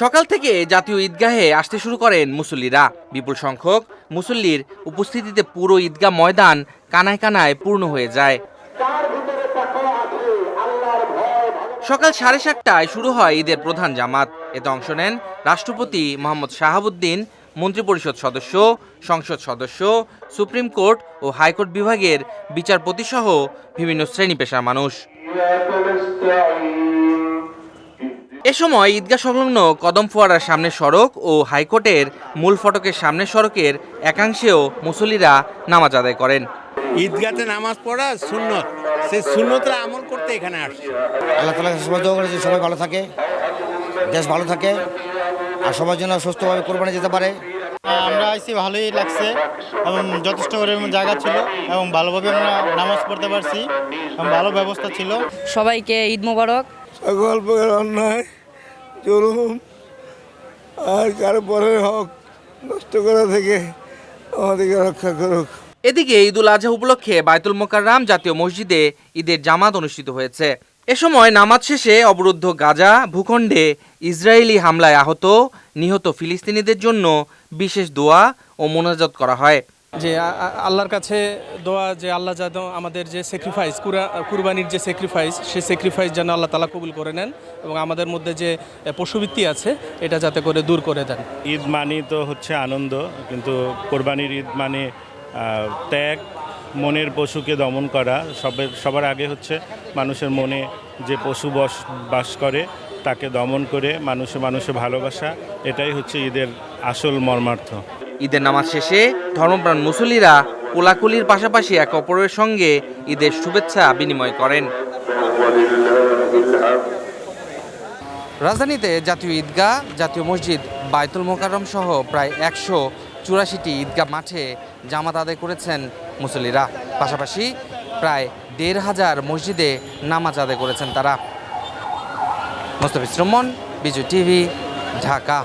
সকাল থেকে জাতীয় ঈদগাহে আসতে শুরু করেন মুসল্লিরা। বিপুল সংখ্যক মুসল্লির উপস্থিতিতে পুরো ঈদগাহ ময়দান কানায় কানায় পূর্ণ হয়ে যায়। সকাল সাড়ে সাতটায় শুরু হয় ঈদের প্রধান জামাত। এতে অংশ নেন রাষ্ট্রপতি মোহাম্মদ শাহাবুদ্দিন, মন্ত্রিপরিষদ সদস্য, সংসদ সদস্য, সুপ্রিম কোর্ট ও হাইকোর্ট বিভাগের বিচারপতি সহ বিভিন্ন শ্রেণি পেশার মানুষ। এ সময় ঈদগাহ সংলগ্ন কদম ফোয়ারার সামনের সড়ক ও হাইকোর্টের মূল ফটকের সামনের সড়কের একাংশেও মুসল্লিরা নামাজ আদায় করেন। ঈদগাতে নামাজ পড়া সুন্নত। সেই সুন্নতরা আমল করতে এখানে আসছে। আল্লাহ তালা সবাই দোয়া করেছে সবাই ভালো থাকে দেশ ভালো থাকে আর সবার জন্য সুস্থভাবে কোরবানি যেতে পারে। আমরা আইসি ভালোই লাগছে এবং যথেষ্ট পরিমাণ জায়গা ছিল এবং ভালোভাবে আমরা নামাজ পড়তে পারছি এবং ভালো ব্যবস্থা ছিল। সবাইকে ঈদ মোবারক। প্রকার অন্যায়, জুলুম, আর কারও পরের হক নষ্ট করা থেকে আমাদেরকে রক্ষা করুক। এদিকে ঈদুল আজহা উপলক্ষে বায়তুল মোকাররাম জাতীয় মসজিদে ঈদের জামাত অনুষ্ঠিত হয়েছে। এ সময় নামাজ শেষে অবরুদ্ধ গাজা, ভূখণ্ডে ইসরায়েলি হামলায় আহত, নিহত ফিলিস্তিনিদের জন্য বিশেষ দোয়া ও মোনাজাত করা হয়। যে আল্লাহর কাছে দোয়া যে আল্লাহ যেন আমাদের যে স্যাক্রিফাইস কুরবানির যে স্যাক্রিফাইস সেই স্যাক্রিফাইস যেন আল্লাহ তালা কবুল করে নেন এবং আমাদের মধ্যে যে পশুবৃত্তি আছে, এটা যাতে করে দূর করে দেন। ঈদ মানে তো হচ্ছে আনন্দ, কিন্তু কোরবানির ঈদ মানে ত্যাগ, মনের পশুকে দমন করা সবের সবার আগে হচ্ছে মানুষের মনে যে পশু বস, বাস করে, তাকে দমন করে মানুষে মানুষে ভালোবাসা, এটাই হচ্ছে ঈদের আসল মর্মার্থ। ঈদের নামাজ শেষে ধর্মপ্রাণ মুসল্লিরা কোলাকুলির পাশাপাশি এক অপরের সঙ্গে ঈদের শুভেচ্ছা বিনিময় করেন। রাজধানীতে জাতীয় ঈদগাহ, জাতীয় মসজিদ বায়তুল মোকাররম সহ প্রায় একশো চুরাশিটি ঈদগাহ মাঠে জামাত আদায় করেছেন মুসল্লিরা। পাশাপাশি প্রায় দেড় হাজার মসজিদে নামাজ আদায় করেছেন তারা। মোস্তফিজ রহমান বিজু টিভি, ঢাকা।